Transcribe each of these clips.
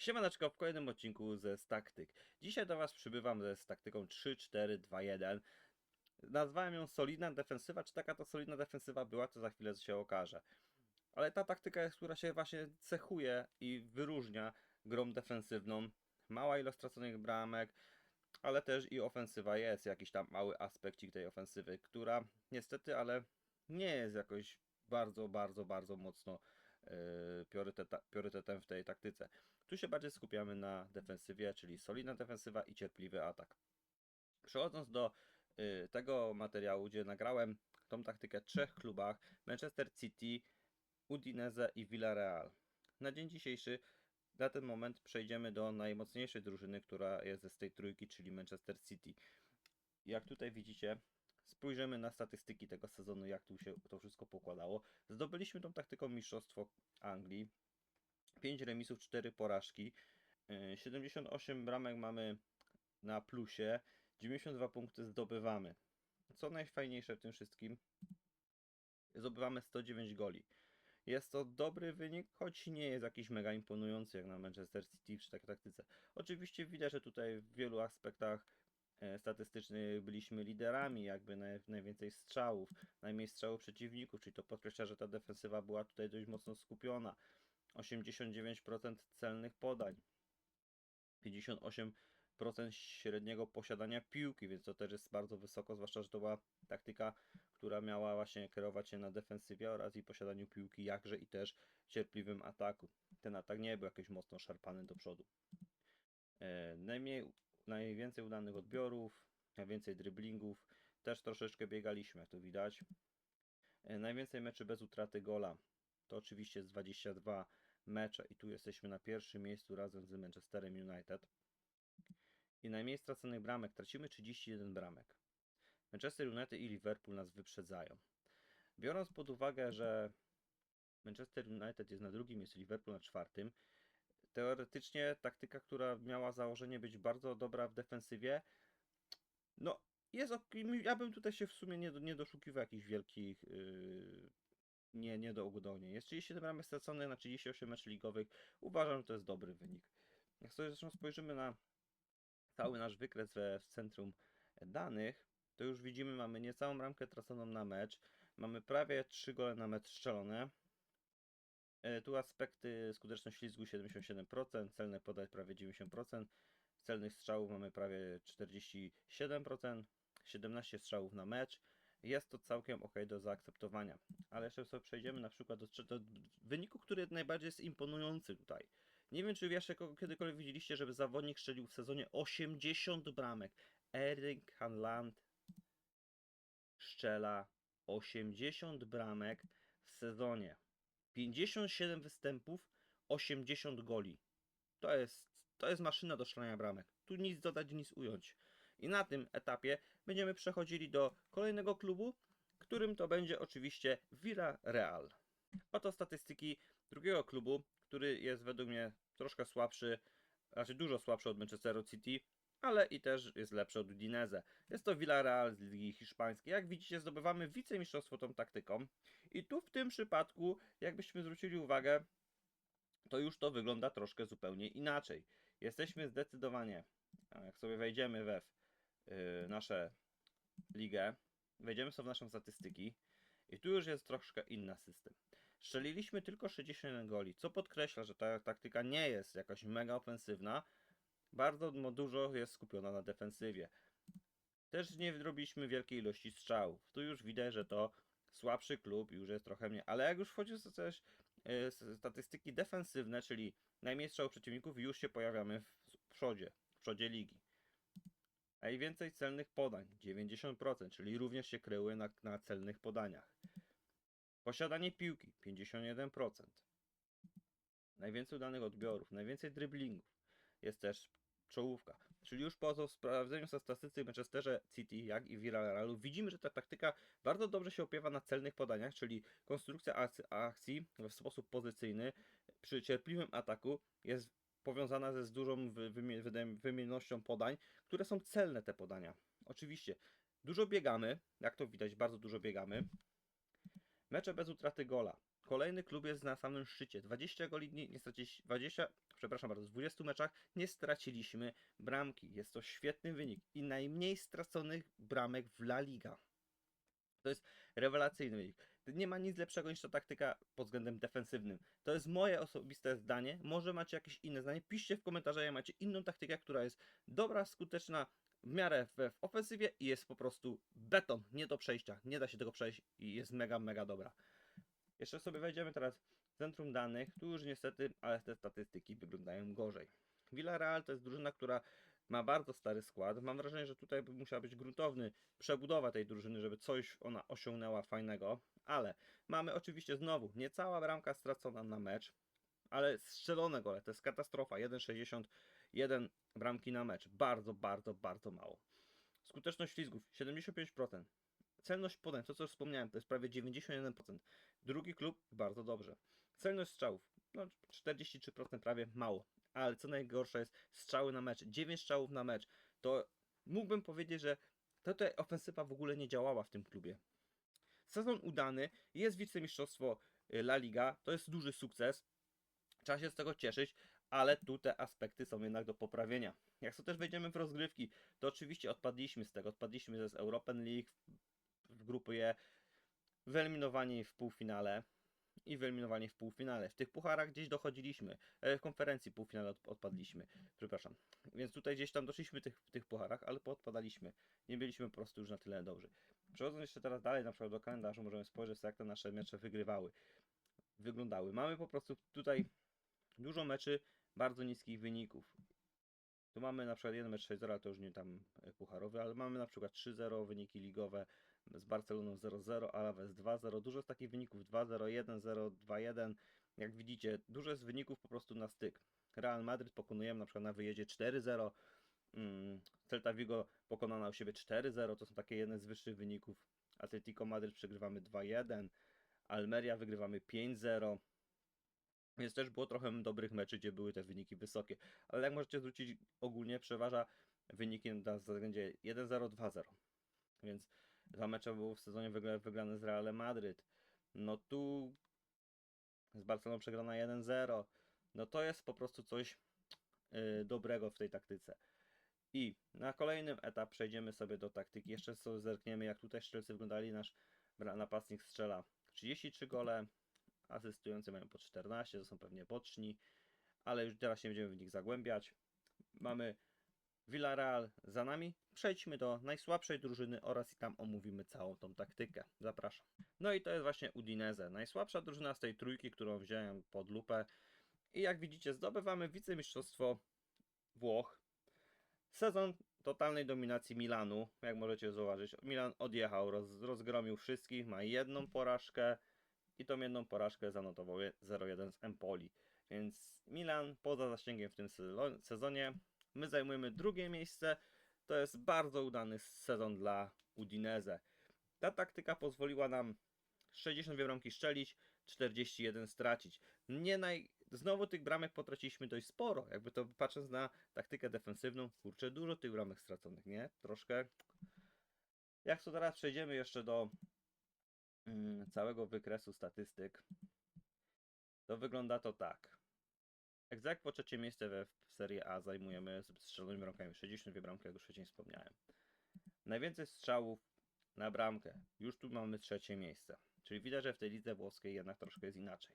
Siemaneczko, w kolejnym odcinku ze Taktyk. Dzisiaj do Was przybywam ze taktyką 3-4-2-1. Nazwałem ją solidna defensywa. Czy taka to solidna defensywa była, to za chwilę się okaże. Ale ta taktyka jest, która się właśnie cechuje i wyróżnia grą defensywną. Mała ilość straconych bramek, ale też i ofensywa jest, jakiś tam mały aspekcik tej ofensywy, która niestety, ale nie jest jakoś bardzo, bardzo, bardzo mocno yy, priorytetem w tej taktyce. Tu się bardziej skupiamy na defensywie, czyli solidna defensywa i cierpliwy atak. Przechodząc do y, tego materiału, gdzie nagrałem tą taktykę w trzech klubach: Manchester City, Udinese i Villarreal. Na dzień dzisiejszy, na ten moment, przejdziemy do najmocniejszej drużyny, która jest z tej trójki, czyli Manchester City. Jak tutaj widzicie, spojrzymy na statystyki tego sezonu, jak tu się to wszystko pokładało. Zdobyliśmy tą taktyką Mistrzostwo Anglii. 5 remisów, 4 porażki. Yy, 78 bramek mamy na plusie, 92 punkty zdobywamy. Co najfajniejsze w tym wszystkim, zdobywamy 109 goli. Jest to dobry wynik, choć nie jest jakiś mega imponujący jak na Manchester City przy takiej taktyce. Oczywiście widać, że tutaj w wielu aspektach e, statystycznych byliśmy liderami, jakby naj, najwięcej strzałów, najmniej strzałów przeciwników, czyli to podkreśla, że ta defensywa była tutaj dość mocno skupiona. 89% celnych podań, 58% średniego posiadania piłki, więc to też jest bardzo wysoko, zwłaszcza, że to była taktyka, która miała właśnie kierować się na defensywie oraz i posiadaniu piłki, jakże i też cierpliwym ataku. Ten atak nie był jakiś mocno szarpany do przodu. E, najmniej, najwięcej udanych odbiorów, najwięcej driblingów, też troszeczkę biegaliśmy, jak tu widać. E, najwięcej meczy bez utraty gola, to oczywiście jest 22 mecze i tu jesteśmy na pierwszym miejscu razem z Manchesterem United. I najmniej straconych bramek, tracimy 31 bramek. Manchester United i Liverpool nas wyprzedzają. Biorąc pod uwagę, że Manchester United jest na drugim miejscu, Liverpool na czwartym, teoretycznie taktyka, która miała założenie być bardzo dobra w defensywie, no jest ok. Ja bym tutaj się w sumie nie, nie doszukiwał jakichś wielkich yy, nie, nie do ugodnienia. Jest 37 bramek straconych na 38 meczów ligowych. Uważam, że to jest dobry wynik. Jak sobie zresztą spojrzymy na cały nasz wykres w centrum danych, to już widzimy, mamy niecałą bramkę traconą na mecz. Mamy prawie 3 gole na mecz strzelone. E, Tu aspekty skuteczność ślizgu 77%, celne podać prawie 90%, celnych strzałów mamy prawie 47%, 17 strzałów na mecz. Jest to całkiem ok do zaakceptowania. Ale jeszcze sobie przejdziemy na przykład do, do wyniku, który najbardziej jest imponujący tutaj. Nie wiem, czy jeszcze ko- kiedykolwiek widzieliście, żeby zawodnik strzelił w sezonie 80 bramek. Erling Haaland strzela 80 bramek w sezonie. 57 występów, 80 goli. To jest, to jest maszyna do strzelania bramek. Tu nic dodać, nic ująć. I na tym etapie będziemy przechodzili do kolejnego klubu, którym to będzie oczywiście Villarreal. Oto statystyki drugiego klubu, który jest według mnie troszkę słabszy, znaczy dużo słabszy od Manchesteru City, ale i też jest lepszy od Udinese. Jest to Villarreal z Ligi Hiszpańskiej. Jak widzicie, zdobywamy wicemistrzostwo tą taktyką. I tu w tym przypadku, jakbyśmy zwrócili uwagę, to już to wygląda troszkę zupełnie inaczej. Jesteśmy zdecydowanie, jak sobie wejdziemy we w, nasze ligę, wejdziemy sobie w naszą statystyki i tu już jest troszkę inny system. Strzeliliśmy tylko 61 goli, co podkreśla, że ta taktyka nie jest jakaś mega ofensywna. Bardzo dużo jest skupiona na defensywie. Też nie zrobiliśmy wielkiej ilości strzałów. Tu już widać, że to słabszy klub, już jest trochę mniej. Ale jak już wchodzi w też s- statystyki defensywne, czyli najmniej strzałów przeciwników, już się pojawiamy w przodzie, w przodzie ligi. Najwięcej celnych podań 90%, czyli również się kryły na, na celnych podaniach. Posiadanie piłki 51%. Najwięcej udanych odbiorów, najwięcej driblingów. Jest też czołówka. Czyli już po sprawdzeniu statystyk w Manchesterze City, jak i Villarrealu, widzimy, że ta taktyka bardzo dobrze się opiewa na celnych podaniach, czyli konstrukcja akcji w sposób pozycyjny przy cierpliwym ataku jest powiązana ze z dużą wymiennością podań, które są celne te podania. Oczywiście dużo biegamy, jak to widać, bardzo dużo biegamy. Mecze bez utraty gola. Kolejny klub jest na samym szczycie. 20 goli, nie, nie straciliśmy, 20, przepraszam bardzo, w 20 meczach nie straciliśmy bramki. Jest to świetny wynik i najmniej straconych bramek w La Liga. To jest rewelacyjny wynik. Nie ma nic lepszego niż ta taktyka pod względem defensywnym. To jest moje osobiste zdanie. Może macie jakieś inne zdanie. Piszcie w komentarzach, jak macie inną taktykę, która jest dobra, skuteczna w miarę w, w ofensywie i jest po prostu beton, nie do przejścia. Nie da się tego przejść i jest mega, mega dobra. Jeszcze sobie wejdziemy teraz w centrum danych. Tu już niestety, ale te statystyki wyglądają gorzej. Villarreal to jest drużyna, która ma bardzo stary skład. Mam wrażenie, że tutaj by musiała być gruntowny przebudowa tej drużyny, żeby coś ona osiągnęła fajnego. Ale mamy oczywiście znowu niecała bramka stracona na mecz, ale strzelone gole to jest katastrofa. 1,61 bramki na mecz. Bardzo, bardzo, bardzo mało. Skuteczność ślizgów 75%. Celność podań, to co już wspomniałem, to jest prawie 91%. Drugi klub bardzo dobrze. Celność strzałów, no 43% prawie mało. Ale co najgorsze jest strzały na mecz. 9 strzałów na mecz. To mógłbym powiedzieć, że to tutaj ofensywa w ogóle nie działała w tym klubie. Sezon udany, jest wicemistrzostwo y, La Liga, to jest duży sukces. Trzeba się z tego cieszyć, ale tu te aspekty są jednak do poprawienia. Jak to też wejdziemy w rozgrywki, to oczywiście odpadliśmy z tego. Odpadliśmy z European League w grupie E, wyeliminowani w półfinale i wyeliminowani w półfinale. W tych pucharach gdzieś dochodziliśmy, e, w konferencji półfinale od, odpadliśmy, przepraszam. Więc tutaj gdzieś tam doszliśmy tych, w tych pucharach, ale poodpadaliśmy. Nie byliśmy po prostu już na tyle dobrzy. Przechodząc jeszcze teraz dalej, na przykład do kalendarza, możemy spojrzeć jak te nasze mecze wygrywały, wyglądały. Mamy po prostu tutaj dużo meczy bardzo niskich wyników. Tu mamy na przykład jeden mecz 6-0, ale to już nie tam e, pucharowy, ale mamy na przykład 3-0 wyniki ligowe z Barceloną 0-0, Alaves 2-0. Dużo z takich wyników 2-0, 1-0, 2-1. Jak widzicie, dużo jest wyników po prostu na styk. Real Madryt pokonujemy na przykład na wyjeździe 4-0. Mm, Celta Vigo pokonana u siebie 4-0. To są takie jedne z wyższych wyników. Atletico Madryt przegrywamy 2-1. Almeria wygrywamy 5-0. Więc też było trochę dobrych meczy, gdzie były te wyniki wysokie. Ale jak możecie zwrócić, ogólnie przeważa wyniki na względzie 1-0, 2-0. Więc dwa mecze było w sezonie wygra, wygrane z Realem Madryt. No tu z Barceloną przegrana 1-0. No to jest po prostu coś yy, dobrego w tej taktyce. I na kolejnym etap przejdziemy sobie do taktyki. Jeszcze sobie zerkniemy, jak tutaj strzelcy wyglądali. Nasz napastnik strzela 33 gole, asystujący mają po 14, to są pewnie boczni, ale już teraz nie będziemy w nich zagłębiać. Mamy Villarreal za nami. Przejdźmy do najsłabszej drużyny oraz i tam omówimy całą tą taktykę. Zapraszam. No i to jest właśnie Udinese. Najsłabsza drużyna z tej trójki, którą wziąłem pod lupę. I jak widzicie, zdobywamy wicemistrzostwo Włoch. Sezon totalnej dominacji Milanu, jak możecie zauważyć. Milan odjechał, roz, rozgromił wszystkich, ma jedną porażkę i tą jedną porażkę zanotował je- 0-1 z Empoli. Więc Milan poza zasięgiem w tym sezon- sezonie. My zajmujemy drugie miejsce. To jest bardzo udany sezon dla Udinese. Ta taktyka pozwoliła nam 62 bramki szczelić, 41 stracić. Nie naj... Znowu tych bramek potraciliśmy dość sporo. Jakby to patrząc na taktykę defensywną, kurczę, dużo tych bramek straconych, nie? Troszkę. Jak to teraz przejdziemy jeszcze do mm, całego wykresu statystyk, to wygląda to tak. Egzak po trzecie miejsce we w Serie A zajmujemy z strzelonymi bramkami. 62 bramki, jak już wcześniej wspomniałem. Najwięcej strzałów na bramkę. Już tu mamy trzecie miejsce. Czyli widać, że w tej lidze włoskiej jednak troszkę jest inaczej.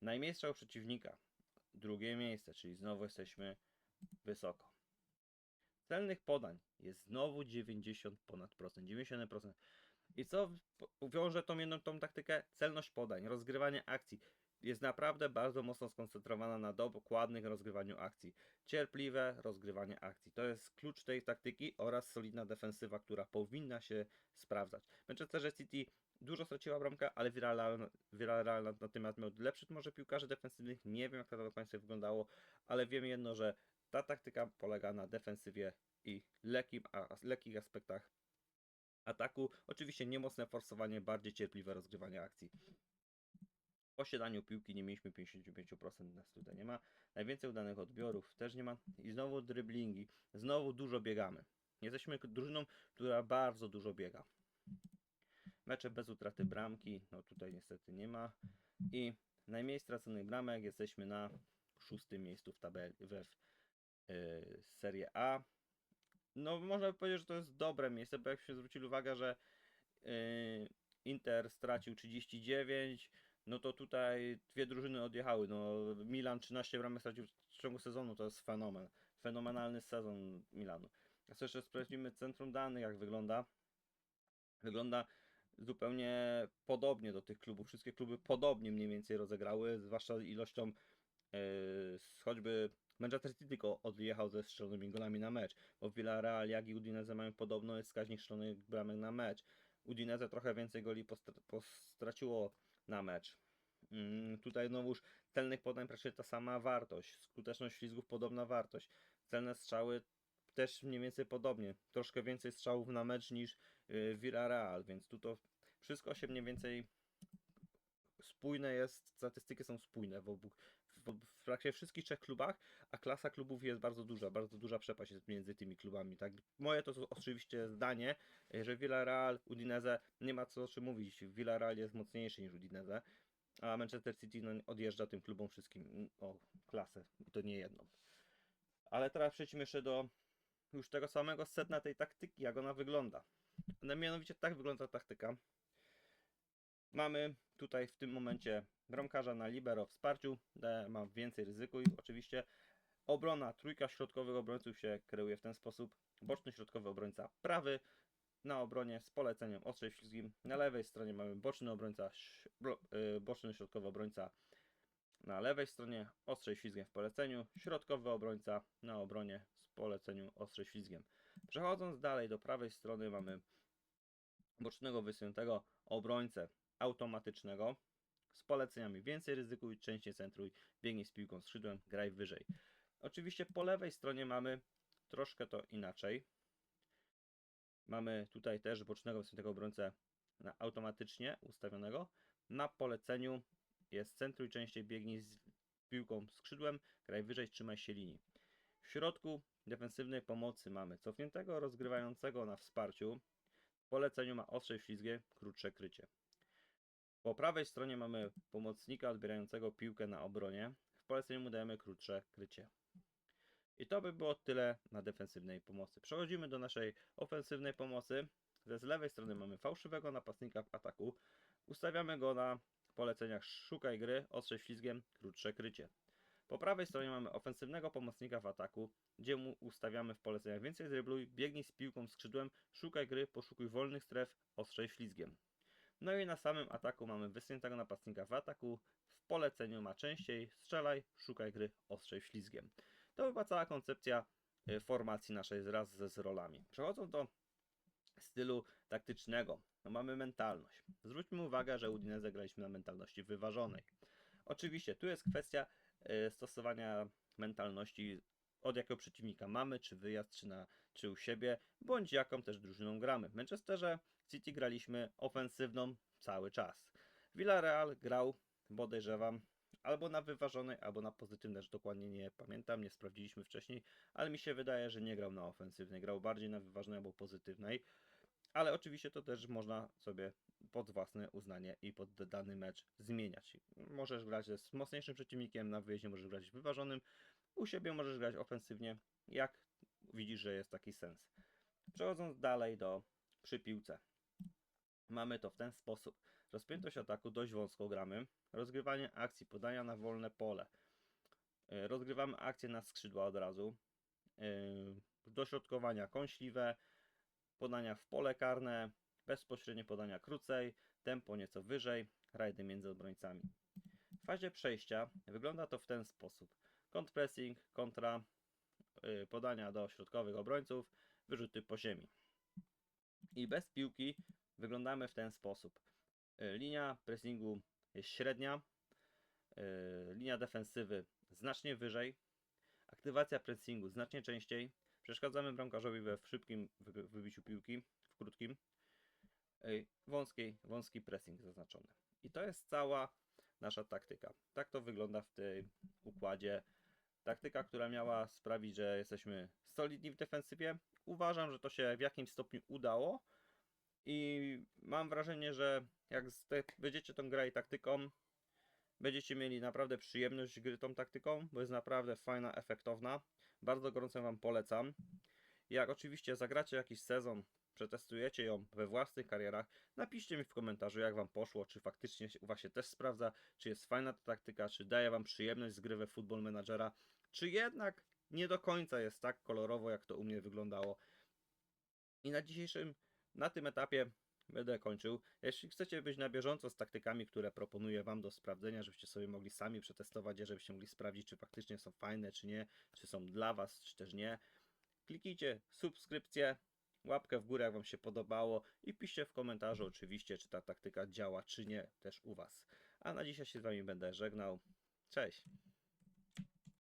Najmniej strzał przeciwnika. Drugie miejsce, czyli znowu jesteśmy wysoko. Celnych podań jest znowu 90 ponad procent, 91%. I co wiąże tą jedną tą taktykę? Celność podań, rozgrywanie akcji. Jest naprawdę bardzo mocno skoncentrowana na dokładnych rozgrywaniu akcji. Cierpliwe rozgrywanie akcji. To jest klucz tej taktyki oraz solidna defensywa, która powinna się sprawdzać. Manchester City dużo straciła bramka, ale Villarreal, Villarreal na- natomiast miał lepszych może piłkarzy defensywnych. Nie wiem jak to do końca wyglądało, ale wiem jedno, że ta taktyka polega na defensywie i lekkim, a, lekkich aspektach ataku. Oczywiście nie mocne forsowanie, bardziej cierpliwe rozgrywanie akcji. Posiadaniu piłki nie mieliśmy 55%, nas tutaj nie ma. Najwięcej udanych odbiorów też nie ma. I znowu driblingi. Znowu dużo biegamy. Jesteśmy drużyną, która bardzo dużo biega. Mecze bez utraty bramki, no tutaj niestety nie ma. i najmniej straconych bramek jesteśmy na szóstym miejscu w tabeli w, w y, Serie A. No można by powiedzieć, że to jest dobre miejsce, bo jak się zwrócili uwagę, że y, Inter stracił 39, no to tutaj dwie drużyny odjechały. No Milan 13 bramek stracił w ciągu sezonu, to jest fenomen. Fenomenalny sezon Milanu. A co jeszcze sprawdzimy centrum danych, jak wygląda. Wygląda zupełnie podobnie do tych klubów. Wszystkie kluby podobnie mniej więcej rozegrały, zwłaszcza ilością yy, choćby Manchester City tylko odjechał ze strzelonymi golami na mecz, bo Villarreal jak i Udinese mają podobny wskaźnik strzelonych bramek na mecz. Udinese trochę więcej goli postra- postraciło na mecz. Mm, tutaj znowuż celnych podań praktycznie ta sama wartość, skuteczność ślizgów podobna wartość, celne strzały też mniej więcej podobnie, troszkę więcej strzałów na mecz niż yy, Villarreal, więc tu to wszystko się mniej więcej spójne jest, statystyki są spójne w obu, w, praktycznie wszystkich trzech klubach, a klasa klubów jest bardzo duża, bardzo duża przepaść jest między tymi klubami, tak. Moje to oczywiście zdanie, że Villarreal, Udinese, nie ma co o czym mówić, Villarreal jest mocniejszy niż Udinese, a Manchester City no, odjeżdża tym klubom wszystkim o klasę, i to nie jedną. Ale teraz przejdźmy jeszcze do już tego samego sedna tej taktyki, jak ona wygląda. No, mianowicie tak wygląda taktyka. Mamy tutaj w tym momencie bramkarza na libero wsparciu, ma więcej ryzykuj. Oczywiście obrona, trójka środkowych obrońców się kreuje w ten sposób. Boczny środkowy obrońca prawy na obronie z poleceniem ostrzej ślizgim. Na lewej stronie mamy boczny obrońca, y, boczny środkowy obrońca na lewej stronie ostrzej ślizgiem w poleceniu, środkowy obrońca na obronie z poleceniu ostrzej ślizgiem. Przechodząc dalej do prawej strony mamy bocznego wysuniętego obrońcę automatycznego z poleceniami więcej ryzykuj, częściej centruj, biegnij z piłką skrzydłem, graj wyżej. Oczywiście po lewej stronie mamy troszkę to inaczej. Mamy tutaj też bocznego wysuniętego obrońcę na automatycznie ustawionego. Na poleceniu jest centruj, częściej biegnij z piłką skrzydłem, graj wyżej, trzymaj się linii. W środku defensywnej pomocy mamy cofniętego rozgrywającego na wsparciu. W poleceniu ma ostre ślizgie, krótsze krycie. Po prawej stronie mamy pomocnika odbierającego piłkę na obronie. W poleceniu mu dajemy krótsze krycie. I to by było tyle na defensywnej pomocy. Przechodzimy do naszej ofensywnej pomocy. Z lewej strony mamy fałszywego napastnika w ataku. Ustawiamy go na poleceniach szukaj gry, ostrze ślizgiem, krótsze krycie. Po prawej stronie mamy ofensywnego pomocnika w ataku, gdzie mu ustawiamy w poleceniach więcej drybluj, biegnij z piłką skrzydłem, szukaj gry, poszukuj wolnych stref, ostrzej ślizgiem. No i na samym ataku mamy wysuniętego napastnika w ataku, w poleceniu ma częściej strzelaj, szukaj gry, ostrzej ślizgiem. To była cała koncepcja y, formacji naszej wraz z rolami. Przechodząc do stylu taktycznego, no mamy mentalność. Zwróćmy uwagę, że Udinese graliśmy na mentalności wyważonej. Oczywiście tu jest kwestia y, stosowania mentalności od jakiego przeciwnika mamy, czy wyjazd, czy, na, czy u siebie, bądź jaką też drużyną gramy. W Manchesterze City graliśmy ofensywną cały czas. Villarreal grał, podejrzewam, albo na wyważonej, albo na pozytywnej, że dokładnie nie pamiętam, nie sprawdziliśmy wcześniej, ale mi się wydaje, że nie grał na ofensywnej, grał bardziej na wyważonej albo pozytywnej. Ale oczywiście to też można sobie pod własne uznanie i pod dany mecz zmieniać. Możesz grać z mocniejszym przeciwnikiem, na wyjeździe możesz grać wyważonym, u siebie możesz grać ofensywnie, jak widzisz, że jest taki sens. Przechodząc dalej do przy piłce. Mamy to w ten sposób. Rozpiętość ataku dość wąsko gramy. Rozgrywanie akcji, podania na wolne pole. Yy, Rozgrywamy akcje na skrzydła od razu. Yy, Dośrodkowania kąśliwe. Podania w pole karne. Bezpośrednie podania krócej. Tempo nieco wyżej. Rajdy między obrońcami. W fazie przejścia wygląda to w ten sposób. Kontrpressing, kontra, yy, podania do środkowych obrońców, wyrzuty po ziemi. I bez piłki wyglądamy w ten sposób. Y, Linia pressingu jest średnia, y, linia defensywy znacznie wyżej, aktywacja pressingu znacznie częściej, przeszkadzamy bramkarzowi we w szybkim wy- wybiciu piłki, w krótkim, y, wąskiej, wąski pressing zaznaczony. I to jest cała nasza taktyka. Tak to wygląda w tym układzie. Taktyka, która miała sprawić, że jesteśmy solidni w defensywie. Uważam, że to się w jakimś stopniu udało. I mam wrażenie, że jak będziecie tą grę i taktyką, Będziecie mieli naprawdę przyjemność gry tą taktyką, bo jest naprawdę fajna, efektowna. Bardzo gorąco Wam polecam. Jak oczywiście zagracie jakiś sezon, przetestujecie ją we własnych karierach, napiszcie mi w komentarzu, jak Wam poszło, czy faktycznie u Was się też sprawdza, czy jest fajna ta taktyka, czy daje Wam przyjemność z gry we Football Managera, czy jednak nie do końca jest tak kolorowo, jak to u mnie wyglądało. I na dzisiejszym, na tym etapie będę kończył. Jeśli chcecie być na bieżąco z taktykami, które proponuję Wam do sprawdzenia, żebyście sobie mogli sami przetestować żebyście mogli sprawdzić, czy faktycznie są fajne, czy nie, czy są dla Was, czy też nie, kliknijcie subskrypcję, łapkę w górę, jak Wam się podobało i piszcie w komentarzu oczywiście, czy ta taktyka działa, czy nie, też u Was. A na dzisiaj się z Wami będę żegnał. Cześć!